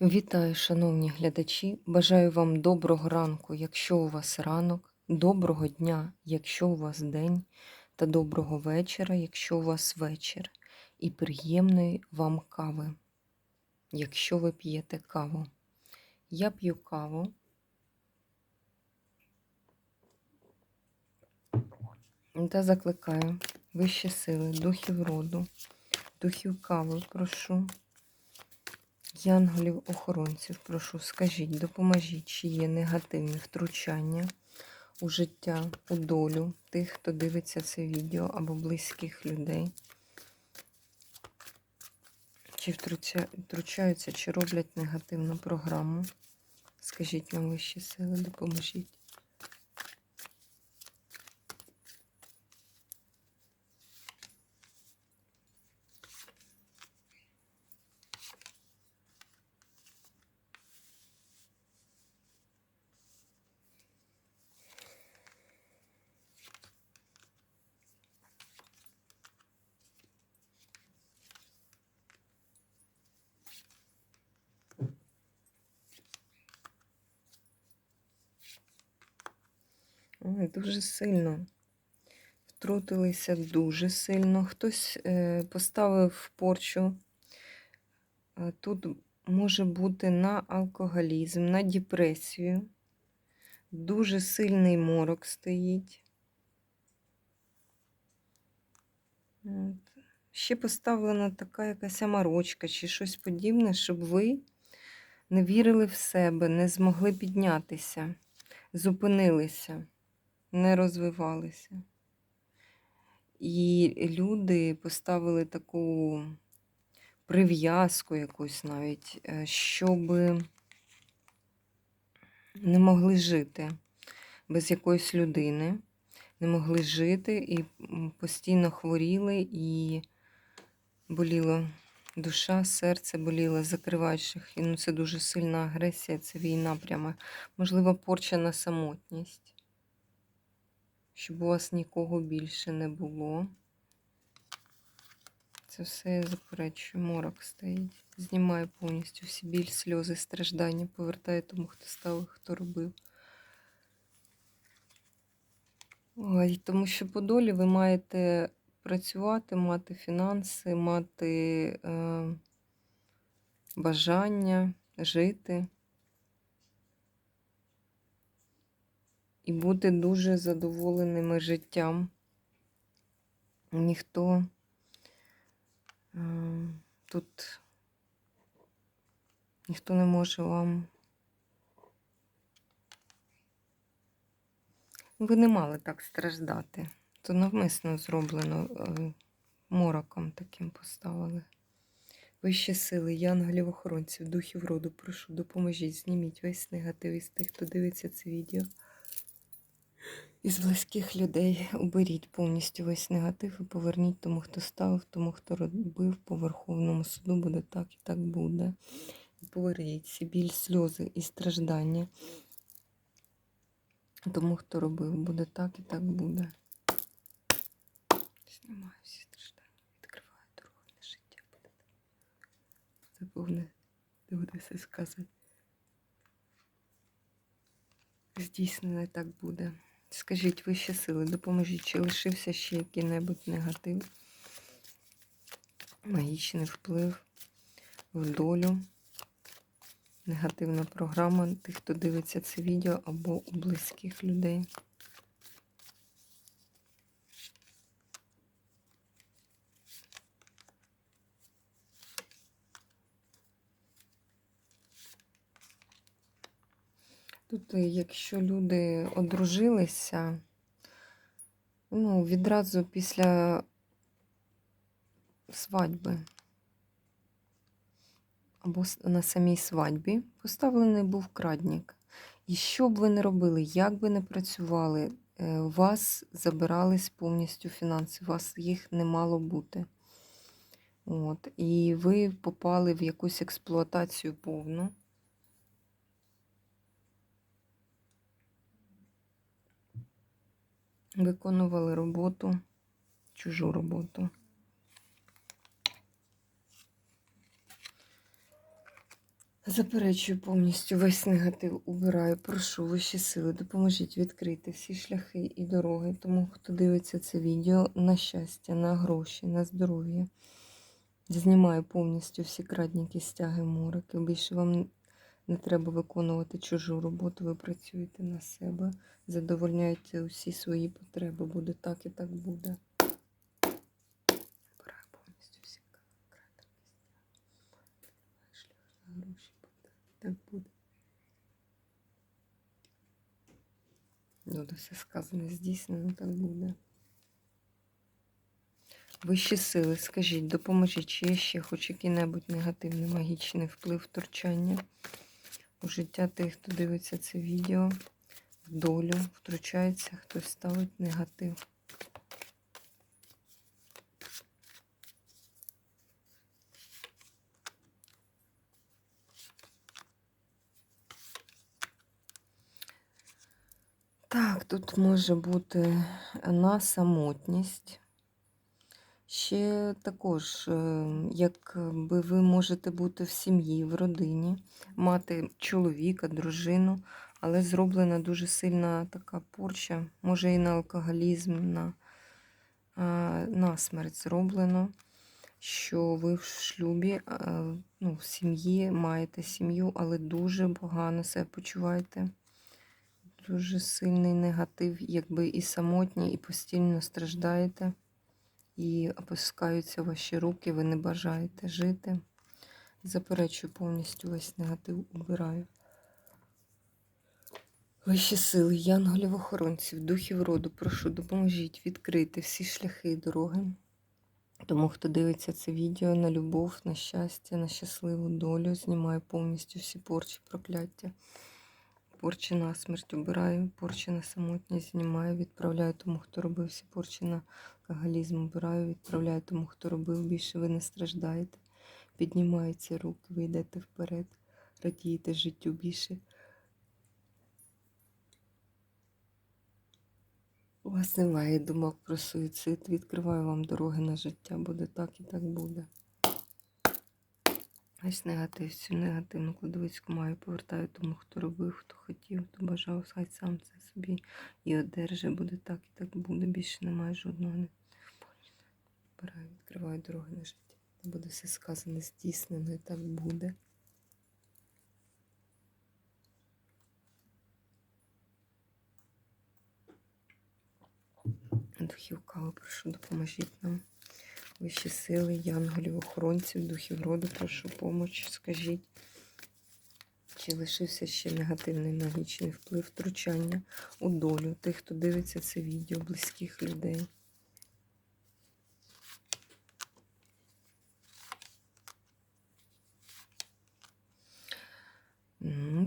Вітаю, шановні глядачі! Бажаю вам доброго ранку, якщо у вас ранок, доброго дня, якщо у вас день, та доброго вечора, якщо у вас вечір, і приємної вам кави, якщо ви п'єте каву. Я п'ю каву. Та закликаю вищі сили, духів роду, духів кави, прошу. Янголів-охоронців, прошу, скажіть, допоможіть, чи є негативні втручання у життя, у долю тих, хто дивиться це відео або близьких людей. Чи втручаються, чи роблять негативну програму. Скажіть нам вищі сили, допоможіть. Ой, дуже сильно. Втрутилися дуже сильно. Хтось е, поставив порчу. Е, Тут може бути на алкоголізм, на депресію. Дуже сильний морок стоїть. Ще поставлена така якась амарочка чи щось подібне, щоб ви не вірили в себе, не змогли піднятися, зупинилися, не розвивалися. І люди поставили таку прив'язку якусь навіть, е, щоб не могли жити без якоїсь людини, не могли жити і постійно хворіли і боліло душа, серце боліло, закриваючи. І ну, це дуже сильна агресія, це війна прямо. Можливо, порча на самотність щоб у вас нікого більше не було. Це все я заперечую, морок стоїть. Знімаю повністю всі біль, сльози, страждання, повертаю тому, хто ставив, хто робив. Ой, тому що по долі ви маєте працювати, мати фінанси, мати е, бажання жити. І бути дуже задоволеними життям. Ніхто е, тут ніхто не може вам. Ви не мали так страждати. То навмисно зроблено е, мороком таким поставили. Вищі сили, янголів-охоронців, духів роду, прошу, допоможіть, зніміть весь негатив із тих, хто дивиться це відео. Із близьких людей уберіть повністю весь негатив і поверніть тому, хто ставив, тому, хто робив по Верховному суду, буде так і так буде. Поверніть біль, сльози і страждання. Тому, хто робив, буде так і так буде. Знімаю всі страждання, відкриваю на життя. Це повне, де буде сказати. Здійснено і так буде. Скажіть вищі сили, допоможіть, чи лишився ще який-небудь негатив, магічний вплив в долю, негативна програма тих, хто дивиться це відео або у близьких людей. Тут, е, якщо люди одружилися, ну, відразу після свадьби або на самій свадьбі поставлений був крадник. І що б ви не робили, як би не працювали, е, вас забирались повністю фінанси, вас їх не мало бути. От. І ви попали в якусь експлуатацію повну. Виконували роботу, чужу роботу. Заперечую повністю весь негатив убираю. Прошу вищі сили, допоможіть відкрити всі шляхи і дороги. Тому хто дивиться це відео на щастя, на гроші, на здоров'я. Знімаю повністю всі крадніки, стяги, мороки. Більше вам не треба виконувати чужу роботу. Ви працюєте на себе, задовольняєте усі свої потреби. Буде так і так буде. Убираю повністю всі шлях на гроші. Так буде. Буде все сказане, здійснено, так буде. Вищі сили, скажіть, допоможіть, чи є ще хоч який-небудь негативний магічний вплив втручання у життя тих, хто дивиться це відео, в долю, втручається, хтось ставить негатив. Так, тут може бути на самотність. Ще також, е, якби ви можете бути в сім'ї, в родині, мати чоловіка, дружину, але зроблена дуже сильна така порча, може і на алкоголізм, на, а, на смерть зроблено, що ви в шлюбі, ну, в сім'ї маєте сім'ю, але дуже погано себе почуваєте. Дуже сильний негатив, якби і самотні, і постійно страждаєте і опускаються ваші руки, ви не бажаєте жити. Заперечую повністю весь негатив убираю. Вищі сили, янголів охоронців, духів роду, прошу, допоможіть відкрити всі шляхи і дороги. Тому, хто дивиться це відео на любов, на щастя, на щасливу долю, знімаю повністю всі порчі, прокляття. Порчі на смерть убираю, порчі на самотність знімаю, відправляю тому, хто робив всі порчі на алкоголізм, убираю, відправляю тому, хто робив, більше ви не страждаєте. Піднімаються руки, ви йдете вперед, радієте життю більше. У вас немає думок про суїцид. Відкриваю вам дороги на життя. Буде так і так буде. Весь негатив, всю негативну кладовицьку маю, повертаю тому, хто робив, хто хотів, хто бажав, хай сам це собі і одержи. Буде так і так буде. Більше немає жодного. не- Вбираю, відкриваю дороги на життя. Буде все сказане, здійснено, і так буде. Духів кави, прошу, допоможіть нам. Вищі сили, янголів, охоронців, духів роду, прошу помочь. Скажіть, чи лишився ще негативний магічний вплив втручання у долю тих, хто дивиться це відео, близьких людей.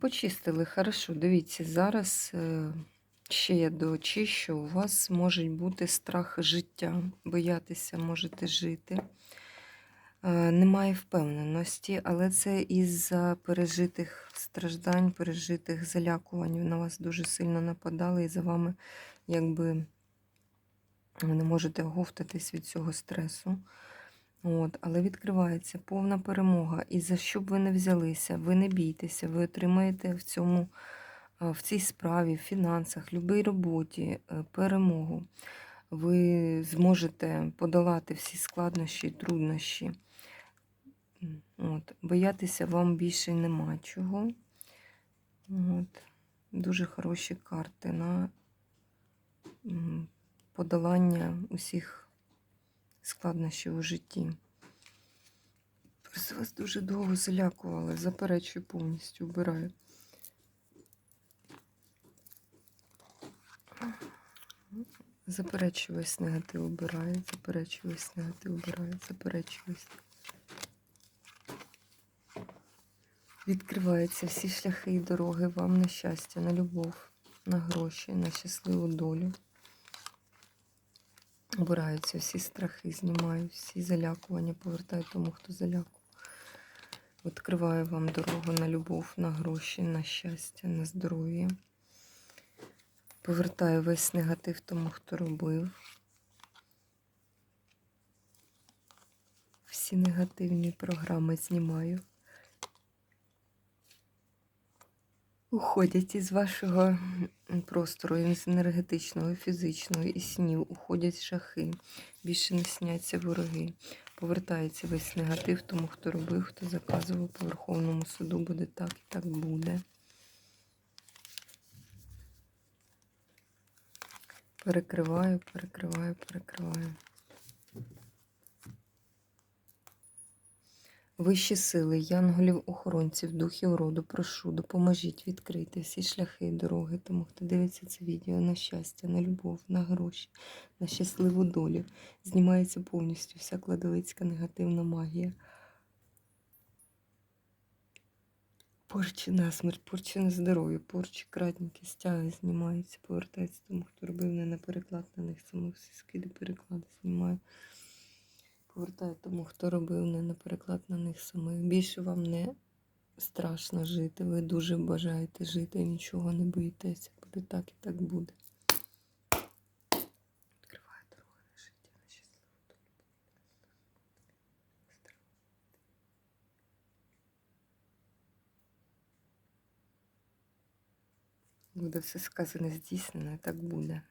Почистили, хорошо. Дивіться, зараз е, ще я доочищу. У вас може бути страх життя, боятися можете жити. Е, Немає впевненості, але це із-за пережитих страждань, пережитих залякувань. На вас дуже сильно нападали, і за вами, якби ви не можете оговтатись від цього стресу. От, але відкривається повна перемога. І за що б ви не взялися, ви не бійтеся, ви отримаєте в цьому, в цій справі, в фінансах, в будь-якій роботі е, перемогу. Ви зможете подолати всі складнощі і труднощі. От, боятися вам більше нема чого. От, дуже хороші карти на подолання усіх складнощів у житті. Просто вас дуже довго залякували, заперечую повністю, вбираю. Заперечую весь негатив обираю, заперечую весь негатив обираю, заперечую весь. Відкриваються всі шляхи і дороги вам на щастя, на любов, на гроші, на щасливу долю. Обираються всі страхи, знімаю всі залякування, повертаю тому, хто залякував. Відкриваю вам дорогу на любов, на гроші, на щастя, на здоров'я. Повертаю весь негатив тому, хто робив. Всі негативні програми знімаю. уходять із вашого простору, із енергетичного, фізичного, і снів, уходять шахи, більше не сняться вороги. Повертається весь негатив тому, хто робив, хто заказував по Верховному суду, буде так і так буде. Перекриваю, перекриваю, перекриваю. Вищі сили, янголів, охоронців, духів роду, прошу, допоможіть відкрити всі шляхи і дороги тому, хто дивиться це відео на щастя, на любов, на гроші, на щасливу долю. Знімається повністю вся кладовицька негативна магія. Порчі на смерть, порчі на здоров'я, порчі, крадники, стяги знімаються, повертаються тому, хто робив не на переклад на них самих всі скиди, переклади знімаю. Повертаю тому, хто робив не на переклад на них самих. Більше вам не страшно жити. Ви дуже бажаєте жити, нічого не боїтеся. Буде так і так буде. Відкриваю дорогу на життя, на щасливу долю. Буде все сказане, здійснено, і так буде.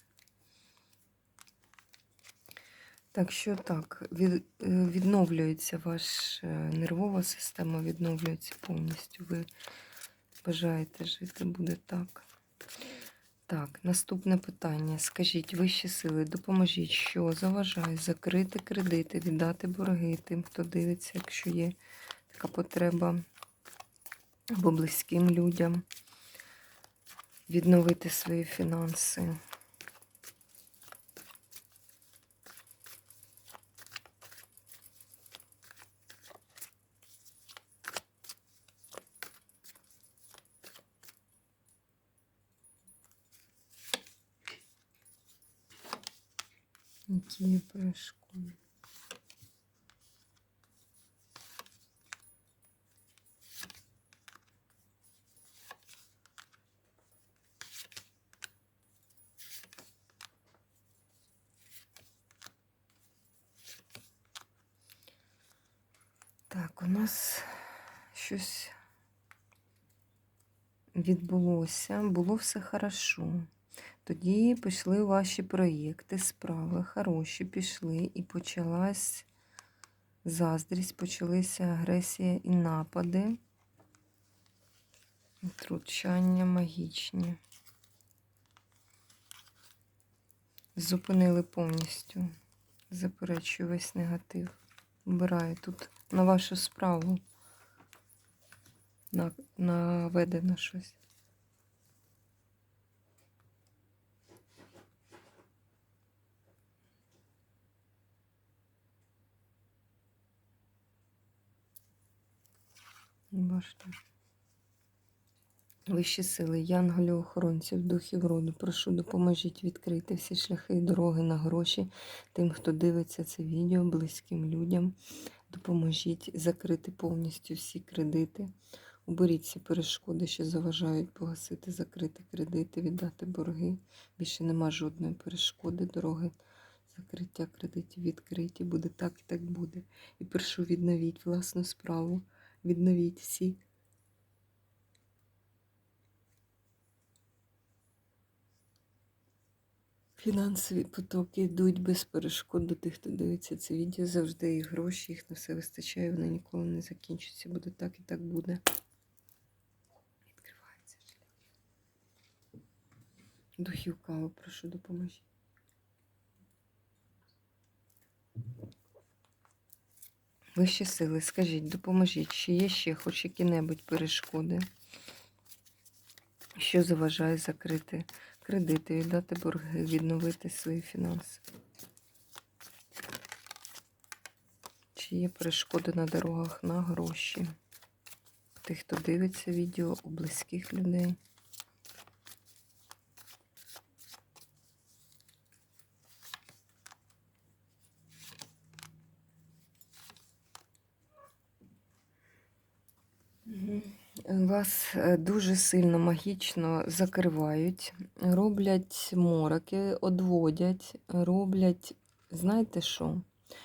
Так що так, е, відновлюється ваша нервова система, відновлюється повністю. Ви бажаєте жити, буде так. Так, наступне питання. Скажіть, вищі сили, допоможіть, що заважає закрити кредити, віддати борги тим, хто дивиться, якщо є така потреба, або близьким людям, відновити свої фінанси. Які перешкоди? Так, у нас щось відбулося, було все хорошо. Тоді пішли ваші проєкти, справи хороші пішли, і почалась заздрість, почалися агресія і напади, втручання магічні. Зупинили повністю. Заперечую весь негатив. Вбираю тут на вашу справу наведено щось. Бачите. Вищі сили, янголів, охоронців, духів роду, прошу, допоможіть відкрити всі шляхи і дороги на гроші тим, хто дивиться це відео, близьким людям. Допоможіть закрити повністю всі кредити. Уберіть всі перешкоди, що заважають погасити, закрити кредити, віддати борги. Більше нема жодної перешкоди, дороги закриття кредитів відкриті. Буде так і так буде. І прошу відновіть власну справу, відновіть всі. Фінансові потоки йдуть без перешкод до тих, хто дивиться це відео. Завжди їх гроші, їх на все вистачає, вони ніколи не закінчаться. Буде так і так буде. Відкривається шлях. Духів каву, прошу, допоможіть. Вищі сили, скажіть, допоможіть, чи є ще хоч які-небудь перешкоди, що заважає закрити кредити, віддати борги, відновити свої фінанси. Чи є перешкоди на дорогах на гроші? Тих, хто дивиться відео у близьких людей. Вас е, дуже сильно магічно закривають, роблять мороки, одводять, роблять, знаєте що?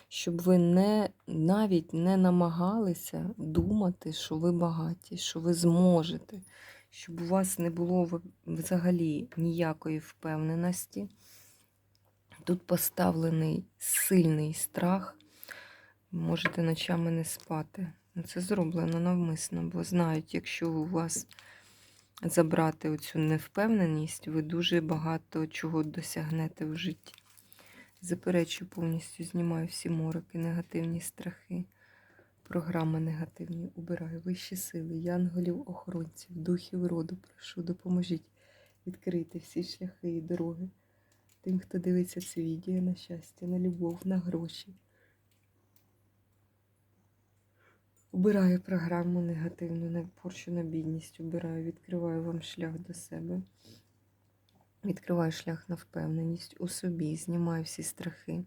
Щоб ви не, навіть не намагалися думати, що ви багаті, що ви зможете, щоб у вас не було взагалі ніякої впевненості. Тут поставлений сильний страх. Можете ночами не спати. Це зроблено навмисно, бо знають, якщо у вас забрати оцю невпевненість, ви дуже багато чого досягнете в житті. Заперечую, повністю знімаю всі мороки, негативні страхи, програми негативні. Убираю вищі сили, янголів, охоронців, духів роду. Прошу, допоможіть відкрити всі шляхи і дороги тим, хто дивиться це відео на щастя, на любов, на гроші. Убираю програму негативну, порчу на бідність, убираю, відкриваю вам шлях до себе. Відкриваю шлях на впевненість у собі, знімаю всі страхи,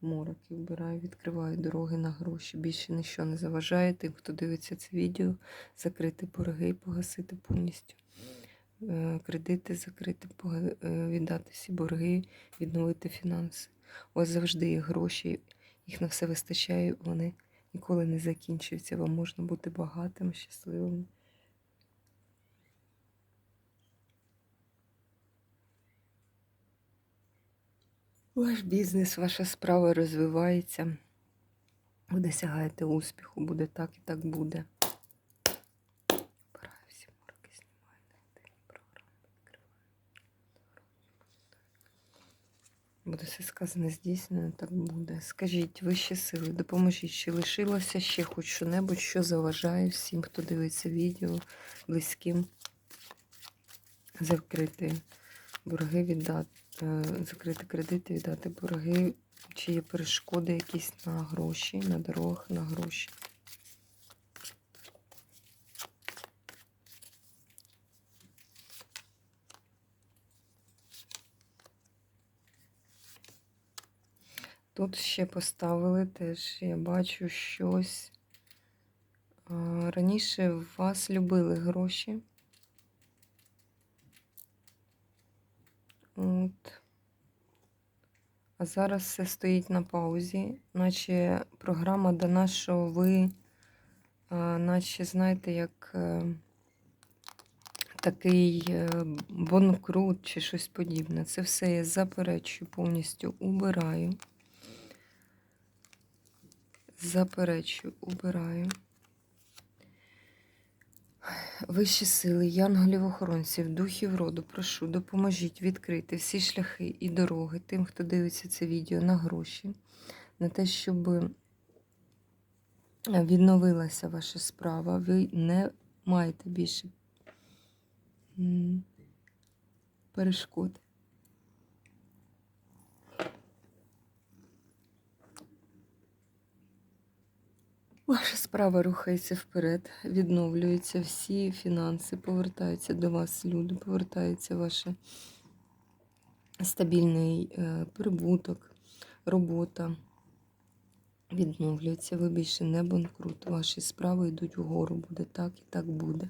мороки, вбираю, відкриваю дороги на гроші. Більше нічого не заважає тим, хто дивиться це відео, закрити борги, погасити повністю е, кредити, закрити, е, віддати всі борги, відновити фінанси. Вас завжди є гроші, їх на все вистачає, вони ніколи не закінчується. Вам можна бути багатим, щасливим. Ваш бізнес, ваша справа розвивається. Ви досягаєте успіху, буде так і так буде. Обираю всі мороки, знімаю негативні програми, відкриваю. Буде все сказане здійснено, так буде. Скажіть, вищі сили, допоможіть, чи лишилося ще хоч що-небудь, що заважає всім, хто дивиться відео, близьким, закрити борги, віддати, е, закрити кредити, віддати борги, чи є перешкоди якісь на гроші, на дорогах, на гроші. Тут ще поставили теж, я бачу щось. Раніше вас любили гроші. От. А зараз все стоїть на паузі, наче програма дана, що ви, наче, знаєте, як е, такий е, бонкрут чи щось подібне. Це все я заперечую, повністю убираю. Заперечую, убираю. Вищі сили, янголів-охоронців, духів роду, прошу, допоможіть відкрити всі шляхи і дороги тим, хто дивиться це відео на гроші, на те, щоб відновилася ваша справа. Ви не маєте більше перешкод. Ваша справа рухається вперед, відновлюються всі фінанси, повертаються до вас люди, повертається ваш стабільний е, прибуток, робота. Відновлюється, ви більше не банкрут. Ваші справи йдуть вгору. Буде так і так буде.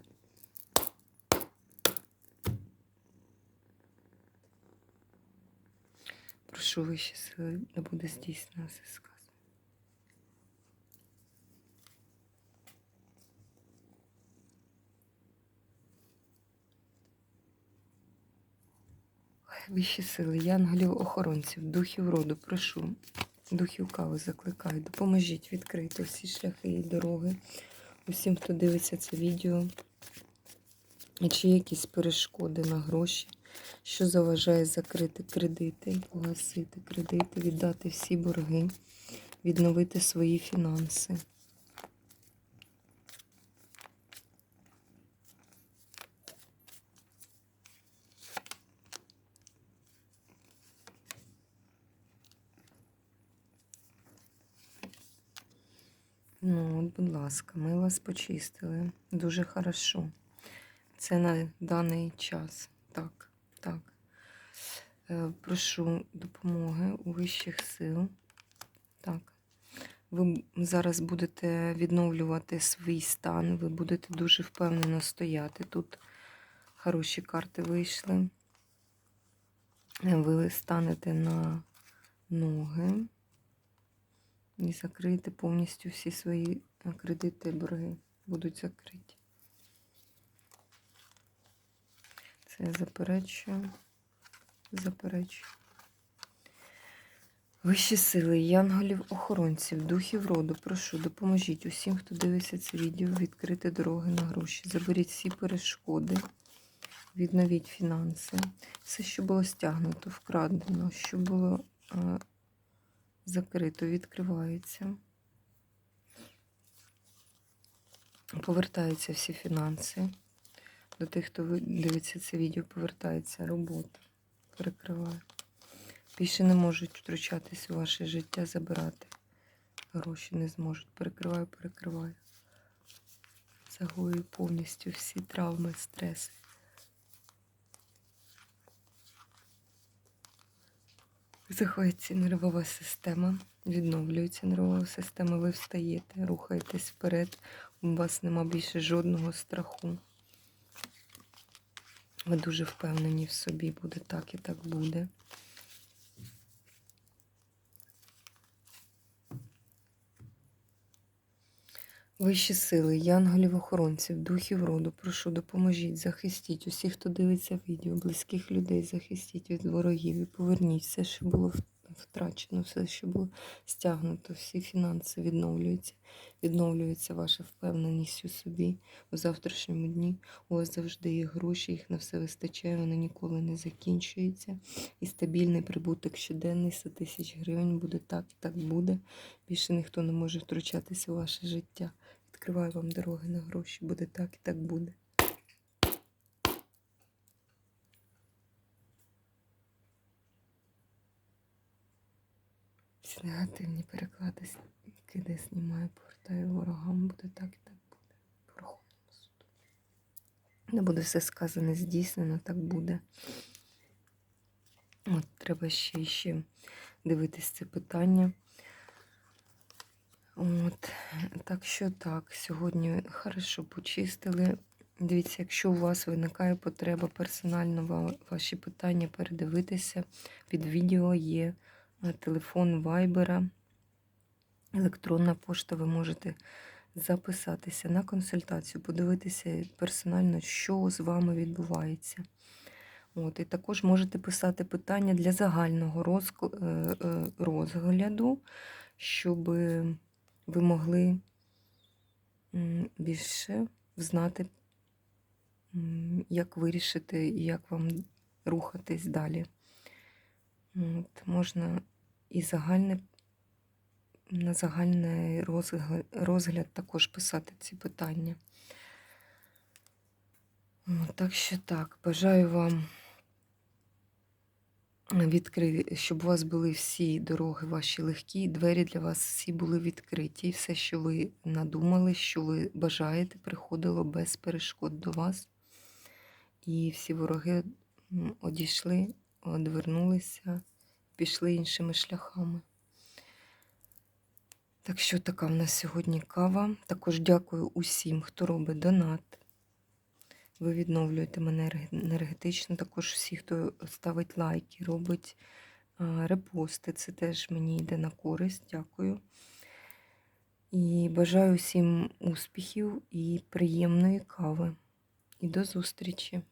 Прошу вищі сили, не буде здійснено все Вищі сили, янголів, охоронців, духів роду, прошу, духів кави закликаю, допоможіть відкрити всі шляхи і дороги усім, хто дивиться це відео. Чи якісь перешкоди на гроші, що заважає закрити кредити, погасити кредити, віддати всі борги, відновити свої фінанси. Ну, от, будь ласка, ми вас почистили. Дуже хорошо. Це на даний час. Так, так. Е, Прошу допомоги у вищих сил. Так. Ви зараз будете відновлювати свій стан, ви будете дуже впевнено стояти. Тут хороші карти вийшли. Е, Ви станете на ноги і закриєте повністю всі свої е, кредити і борги будуть закриті. Це я заперечую. Заперечую. Вищі сили, янголів, охоронців, духів роду, прошу, допоможіть усім, хто дивиться це відео, відкрити дороги на гроші. Заберіть всі перешкоди, відновіть фінанси. Все, що було стягнуто, вкрадено, що було е, закрито, відкривається. Повертаються всі фінанси. До тих, хто дивиться це відео, повертається робота. Перекриваю. Більше не можуть втручатись у ваше життя, забирати. Гроші не зможуть. Перекриваю, перекриваю. Загою повністю всі травми, стреси. Заходиться нервова система, відновлюється нервова система, ви встаєте, рухаєтесь вперед, у вас нема більше жодного страху. Ви дуже впевнені в собі, буде так і так буде. Вищі сили, янголів охоронців, духів роду, прошу, допоможіть, захистіть усіх, хто дивиться відео, близьких людей, захистіть від ворогів і поверніть все, що було втрачено, все, що було стягнуто, всі фінанси відновлюються. Відновлюється ваша впевненість у собі у завтрашньому дні. У вас завжди є гроші, їх на все вистачає, вони ніколи не закінчуються. І стабільний прибуток щоденний 100 тисяч гривень буде так так буде. Більше ніхто не може втручатися у ваше життя. Відкриваю вам дороги на гроші. Буде так і так буде. Всі негативні переклади киди знімаю, повертаю ворогам. Буде так і так буде. Верховному суду. Не буде все сказане, здійснено, так буде. От треба ще ще дивитись це питання. От, так що так, сьогодні хорошо почистили. Дивіться, якщо у вас виникає потреба персонально ваші питання передивитися, під відео є е, телефон Вайбера, електронна пошта, ви можете записатися на консультацію, подивитися персонально, що з вами відбувається. От, і також можете писати питання для загального е, е, розгляду, щоб ви могли більше знати, як вирішити і як вам рухатись далі. От, можна і загальне, на загальний розгляд, також писати ці питання. Так що так, бажаю вам відкрити, щоб у вас були всі дороги ваші легкі, двері для вас всі були відкриті. І все, що ви надумали, що ви бажаєте, приходило без перешкод до вас. І всі вороги одійшли, одвернулися, пішли іншими шляхами. Так що така в нас сьогодні кава. Також дякую усім, хто робить донат. Ви відновлюєте мене енергетично. Також всі, хто ставить лайки, робить репости. Це теж мені йде на користь. Дякую. І бажаю всім успіхів і приємної кави. І до зустрічі!